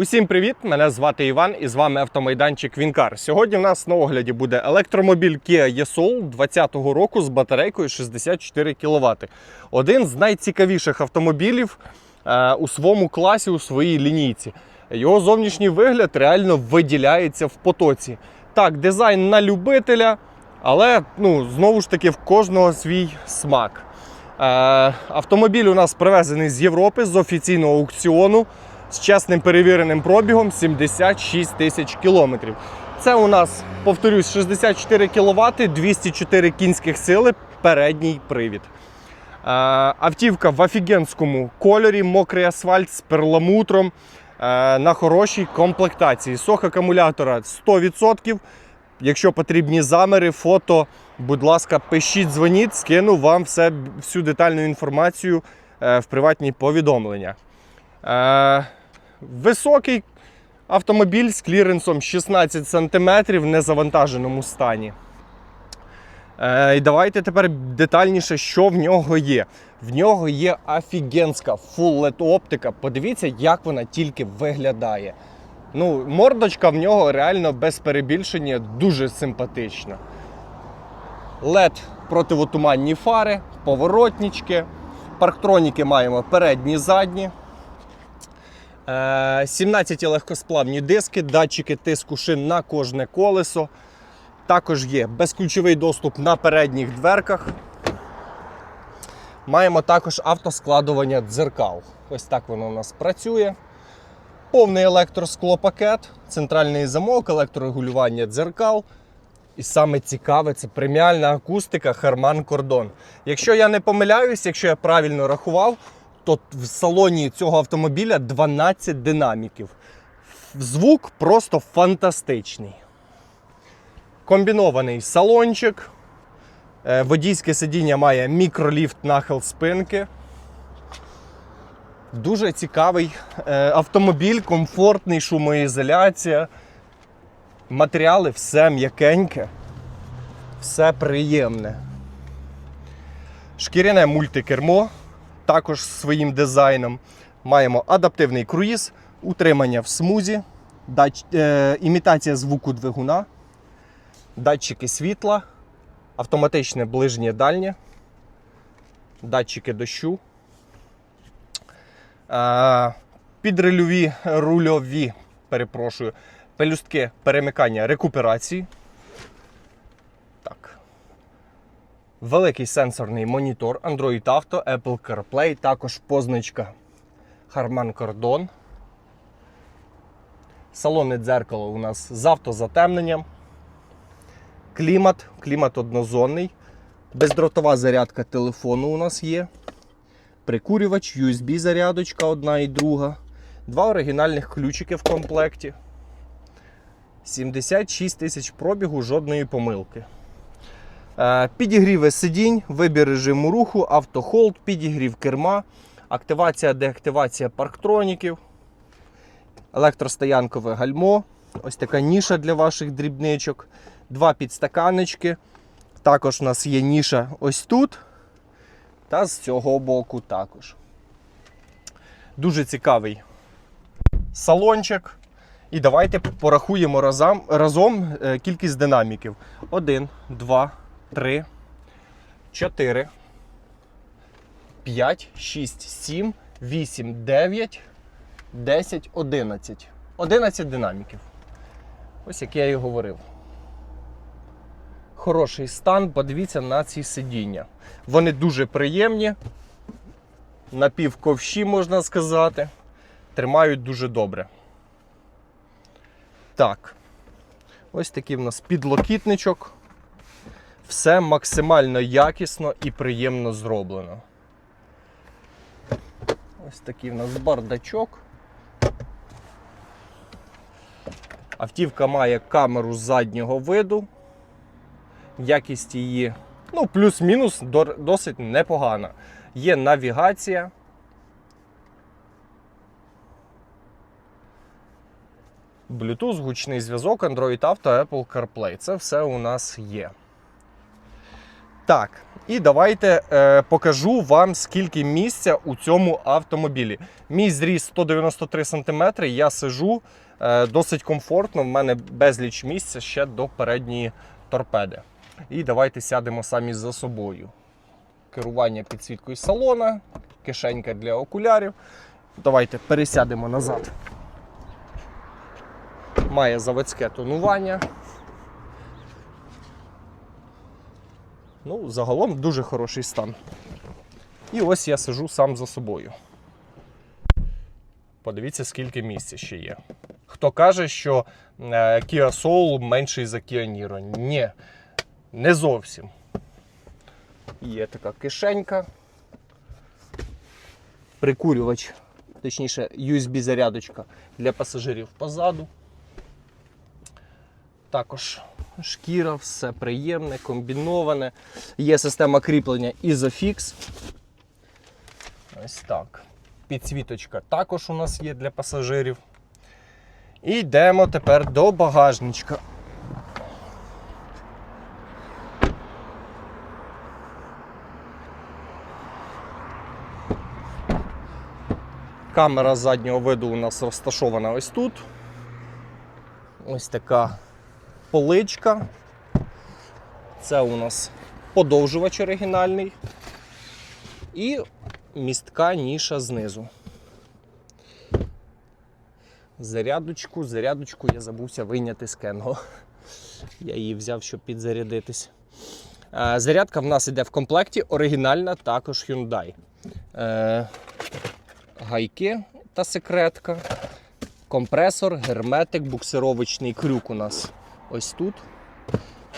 Усім привіт! Мене звати Іван і з вами автомайданчик Вінкар. Сьогодні в нас на огляді буде електромобіль Kia e-Soul 2020 року з батарейкою 64 кВт. Один з найцікавіших автомобілів е, у своєму класі, у своїй лінійці. Його зовнішній вигляд реально виділяється в потоці. Так, дизайн на любителя, але ну, знову ж таки в кожного свій смак. Е, автомобіль у нас привезений з Європи з офіційного аукціону з чесним перевіреним пробігом 76 тисяч кілометрів. Це у нас, повторюсь, 64 кВт, 204 кінських сили, передній привід. Е, Автівка в офігенському кольорі, мокрий асфальт з перламутром е, на хорошій комплектації. Сох акумулятора 100%. Якщо потрібні заміри, фото, будь ласка, пишіть, дзвоніть, скину вам все, всю детальну інформацію е, в приватні повідомлення. Високий автомобіль з кліренсом 16 см в незавантаженому стані. Е, І давайте тепер детальніше, що в нього є. В нього є офігенська full LED оптика. Подивіться, як вона тільки виглядає. Ну, мордочка в нього реально без перебільшення дуже симпатична. LED противотуманні фари, поворотнички, парктроніки маємо передні, задні. Е, 17 легкосплавні диски, датчики тиску шин на кожне колесо. Також є безключовий доступ на передніх дверках. Маємо також автоскладування дзеркал. Ось так воно у нас працює. Повний електросклопакет, центральний замок, електрорегулювання дзеркал. І саме цікаве це преміальна акустика Harman Kardon. Якщо я не помиляюсь, якщо я правильно рахував, то в салоні цього автомобіля 12 динаміків. Звук просто фантастичний. Комбінований салончик. Е, Водійське сидіння має мікроліфт нахил спинки. Дуже цікавий е, автомобіль, комфортний, шумоізоляція. Матеріали все м'якеньке, все приємне. Шкіряне мультикермо, також своїм дизайном. Маємо адаптивний круїз, утримання в смузі, дач... е, імітація звуку двигуна, датчики світла, автоматичне ближнє дальнє, датчики дощу, е, підрульові рульові, перепрошую, пелюстки перемикання рекуперації. Так. Великий сенсорний монітор Android Auto, Apple CarPlay, також позначка Harman Kardon. Салонне дзеркало у нас з автозатемненням. Клімат, клімат однозонний. Бездротова зарядка телефону у нас є. Прикурювач, USB зарядочка одна і друга. Два оригінальних ключики в комплекті. 76 тисяч пробігу, жодної помилки. Е, Підігріви сидінь, вибір режиму руху, автохолд, підігрів керма, активація, деактивація парктроніків, електростоянкове гальмо, ось така ніша для ваших дрібничок, два підстаканнички. Також у нас є ніша ось тут. Та з цього боку також. Дуже цікавий салончик. І давайте порахуємо разом, разом е, кількість динаміків. 1, 2, 3, 4, 5, 6, 7, 8, 9, 10, 11. 11 динаміків. Ось як я і говорив. Хороший стан, подивіться на ці сидіння. Вони дуже приємні, напівковші, можна сказати. Тримають дуже добре. Так. Ось такий в нас підлокітничок. Все максимально якісно і приємно зроблено. Ось такий в нас бардачок. Автівка має камеру заднього виду. Якість її, ну, плюс-мінус досить непогана. Є навігація. Bluetooth, гучний зв'язок, Android Auto, Apple CarPlay. Це все у нас є. Так, і давайте е, покажу вам, скільки місця у цьому автомобілі. Мій зріс 193 см, я сижу е, досить комфортно, в мене безліч місця ще до передньої торпеди. І давайте сядемо самі за собою. Керування підсвіткою салона, кишенька для окулярів. Давайте пересядемо назад. Має заводське тонування. Ну, загалом дуже хороший стан. І ось я сижу сам за собою. Подивіться, скільки місця ще є. Хто каже, що е, Kia Soul менший за Kia Niro? Ні, не зовсім. Є така кишенька. Прикурювач, точніше, USB-зарядочка для пасажирів позаду. Також шкіра, все приємне, комбіноване. Є система кріплення Isofix. Ось так. Підсвіточка також у нас є для пасажирів. І йдемо тепер до багажничка. Камера заднього виду у нас розташована ось тут. Ось така поличка. Це у нас подовжувач оригінальний. І містка ніша знизу. Зарядочку, зарядочку я забувся вийняти з Кенго. Я її взяв, щоб підзарядитись. Е, Зарядка в нас іде в комплекті, оригінальна також Hyundai. Е, Гайки та секретка. Компресор, герметик, буксировочний крюк у нас ось тут.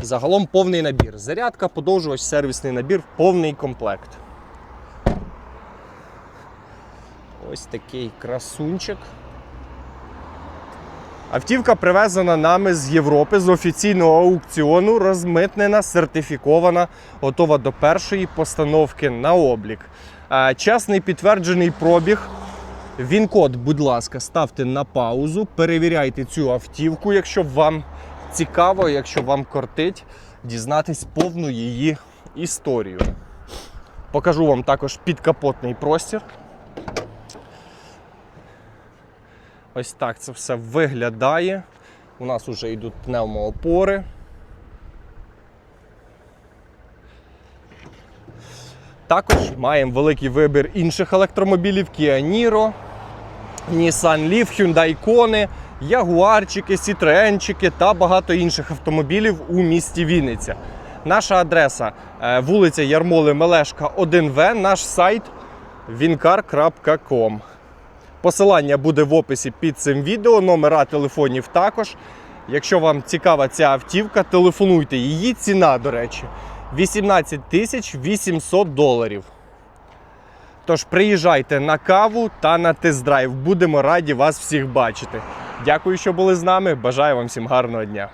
Загалом повний набір. Зарядка, подовжувач, сервісний набір, повний комплект. Ось такий красунчик. Автівка привезена нами з Європи з офіційного аукціону, розмитнена, сертифікована, готова до першої постановки на облік. Чесний підтверджений пробіг. Він-код, будь ласка, ставте на паузу, перевіряйте цю автівку, якщо вам цікаво, якщо вам кортить дізнатись повну її історію. Покажу вам також підкапотний простір. Ось так це все виглядає. У нас вже йдуть пневмоопори. Також маємо великий вибір інших електромобілів Kia Niro, Nissan Leaf, Hyundai Kona, Ягуарчики, Citroenчики та багато інших автомобілів у місті Вінниця. Наша адреса е, вулиця Ярмоли Мелешка, 1В, наш сайт vincar.com. Посилання буде в описі під цим відео, номера телефонів також. Якщо вам цікава ця автівка, телефонуйте. Її ціна, до речі, 18 тисяч 800 доларів. Тож приїжджайте на каву та на тест-драйв. Будемо раді вас всіх бачити. Дякую, що були з нами. Бажаю вам всім гарного дня.